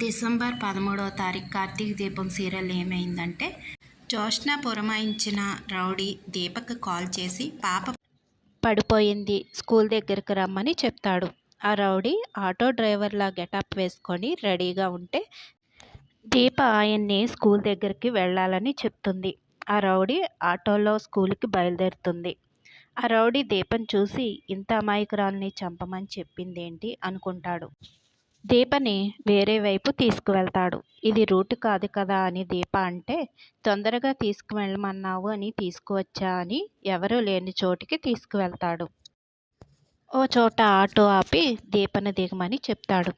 December పదమూడవ తారీఖు Karthika Deepam serial ఏమైందంటే జోష్న పురమాయించిన రౌడీ దీపక్ కాల్ చేసి పాప పడిపోయింది స్కూల్ దగ్గరికి రమ్మని చెప్తాడు ఆ రౌడీ ఆటో డ్రైవర్లా గెటప్ వేసుకొని రెడీగా ఉంటే దీప ఆయన్ని స్కూల్ దగ్గరికి వెళ్ళాలని చెప్తుంది. ఆ రౌడీ ఆటోలో స్కూల్కి బయలుదేరుతుంది. ఆ రౌడీ దీపం చూసి ఇంత అమాయకురాల్ని చంపమని చెప్పిందేంటి? అనుకుంటాడు. దీపని వేరే వైపు తీసుకువెళ్తాడు. ఇది రూట్ కాదు కదా అని దీప అంటే తొందరగా తీసుకువెళ్ళమన్నావు అని తీసుకువచ్చా అని ఎవరూ లేని చోటికి తీసుకువెళ్తాడు. ఓ చోట ఆటో ఆపి దీపను దిగమని చెప్తాడు.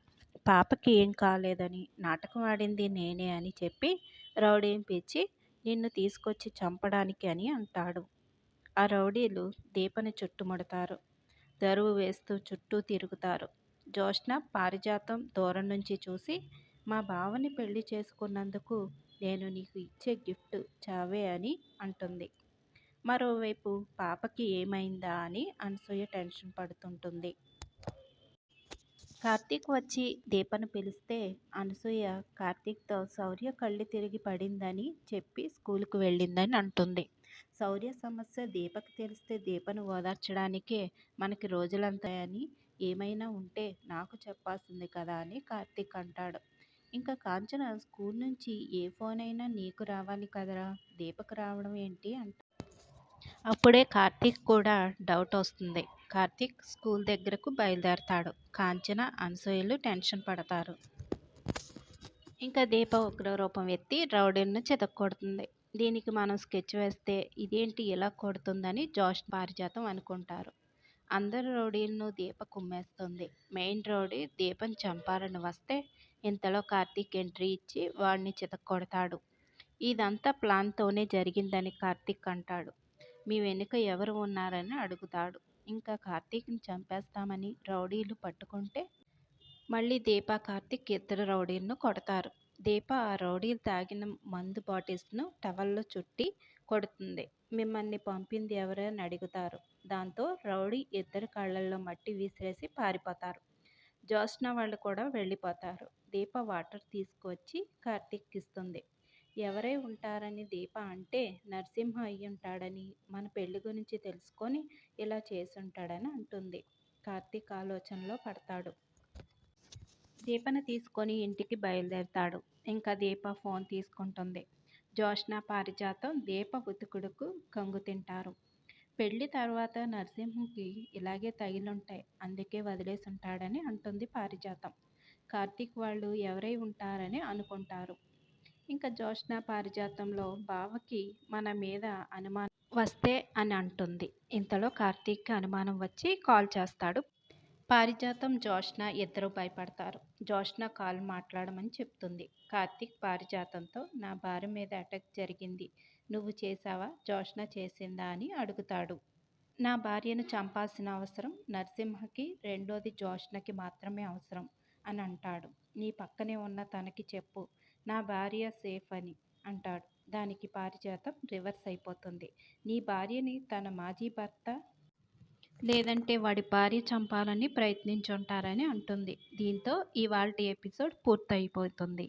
పాపకి ఏం కాలేదని నాటకం ఆడింది నేనే అని చెప్పి రౌడీని పిలిచి నిన్ను తీసుకొచ్చి చంపడానికి అని అంటాడు. ఆ రౌడీలు దీపని చుట్టుముడతారు. దరువు వేస్తూ చుట్టూ తిరుగుతారు. జోష్న పారిజాతం దూరం నుంచి చూసి మా బావని పెళ్ళి చేసుకున్నందుకు నేను నీకు ఇచ్చే గిఫ్ట్ చావే అని అంటుంది. మరోవైపు పాపకి ఏమైందా అని అనసూయ టెన్షన్ పడుతుంటుంది. కార్తీక్ వచ్చి దీపను పిలిస్తే అనసూయ కార్తీక్తో శౌర్య కళ్ళు తిరిగి పడిందని చెప్పి స్కూల్కు వెళ్ళిందని అంటుంది. శౌర్య సమస్య దీపకు తెలిస్తే దీపను ఓదార్చడానికే మనకి రోజులంతా అని ఏమైనా ఉంటే నాకు చెప్పాల్సింది కదా అని కార్తీక్ అంటాడు. ఇంకా కాంచన స్కూల్ నుంచి ఏ ఫోన్ అయినా నీకు రావాలి కదరా? దీపక్ రావడం ఏంటి అంట. అప్పుడే కార్తీక్ కూడా డౌట్ వస్తుంది. కార్తీక్ స్కూల్ దగ్గరకు బయలుదేరతాడు. కాంచన అనసూయలు టెన్షన్ పడతారు. ఇంకా దీప ఉగ్ర రూపం ఎత్తి రౌడీలను చితక్కొడుతుంది దీనికి మనం స్కెచ్ వేస్తే ఇదేంటి ఇలా కొడుతుందని జోష్ పారిజాతం అనుకుంటారు. అందరు రౌడీలను దీప కుమ్మేస్తుంది మెయిన్ రౌడీ దీపం చంపాలని వస్తే ఇంతలో కార్తీక్ ఎంట్రీ ఇచ్చి వాడిని చితక్కొడతాడు. ఇదంతా ప్లాన్తోనే జరిగిందని కార్తీక్ అంటాడు. మీ వెనుక ఎవరు ఉన్నారని అడుగుతాడు. ఇంకా కార్తీక్ని చంపేస్తామని రౌడీలు పట్టుకుంటే మళ్ళీ దీప కార్తీక్ ఇద్దరు రౌడీలను కొడతారు. దీప ఆ రౌడీలు తాగిన మందు బాటిల్స్ను టవల్లో చుట్టి కొడుతుంది. మిమ్మల్ని పంపింది ఎవరని అడుగుతారు. దాంతో రౌడీ ఇద్దరు కళ్ళల్లో మట్టి విసిరేసి పారిపోతారు. జోష్న వాళ్ళు కూడా వెళ్ళిపోతారు. దీప వాటర్ తీసుకువచ్చి కార్తీక్ ఇస్తుంది ఎవరై ఉంటారని దీప అంటే నరసింహ అయి ఉంటాడని మన పెళ్ళి గురించి తెలుసుకొని ఇలా చేసుంటాడని అంటుంది. కార్తీక్ ఆలోచనలో పడతాడు. దీపను తీసుకొని ఇంటికి బయలుదేరతాడు. ఇంకా దీప ఫోన్ తీసుకుంటుంది. జోష్న పారిజాతం దీప ఉతుకుడుకు కంగు తింటారు. పెళ్ళి తర్వాత నరసింహకి ఇలాగే తగిలుంటాయి. అందుకే వదిలేసి ఉంటాడని అంటుంది పారిజాతం. కార్తీక్ వాళ్ళు ఎవరై ఉంటారని అనుకుంటారు. ఇంకా జోష్న పారిజాతంలో బావకి మన మీద అనుమానం వస్తే అని అంటుంది. ఇంతలో కార్తీక్కి అనుమానం వచ్చి కాల్ చేస్తాడు పారిజాతం జోష్న ఇద్దరు భయపడతారు. జోష్న కాల్ మాట్లాడమని చెప్తుంది. కార్తీక్ పారిజాతంతో నా భార్య మీద అటాక్ జరిగింది. నువ్వు చేసావా జోష్న చేసిందా? అని అడుగుతాడు. నా భార్యను చంపాల్సిన అవసరం నరసింహకి రెండోది జోష్నకి మాత్రమే అవసరం అని అంటాడు. నీ పక్కనే ఉన్న తనకి చెప్పు. నా భార్య సేఫ్ అని అంటాడు. దానికి పారిజాతం రివర్స్ అయిపోతుంది. నీ భార్యని తన మాజీ భర్త లేదంటే వాడి భార్య చంపాలని ప్రయత్నించుంటారని అంటుంది. దీంతో ఇవాళ ఎపిసోడ్ పూర్తయిపోతుంది.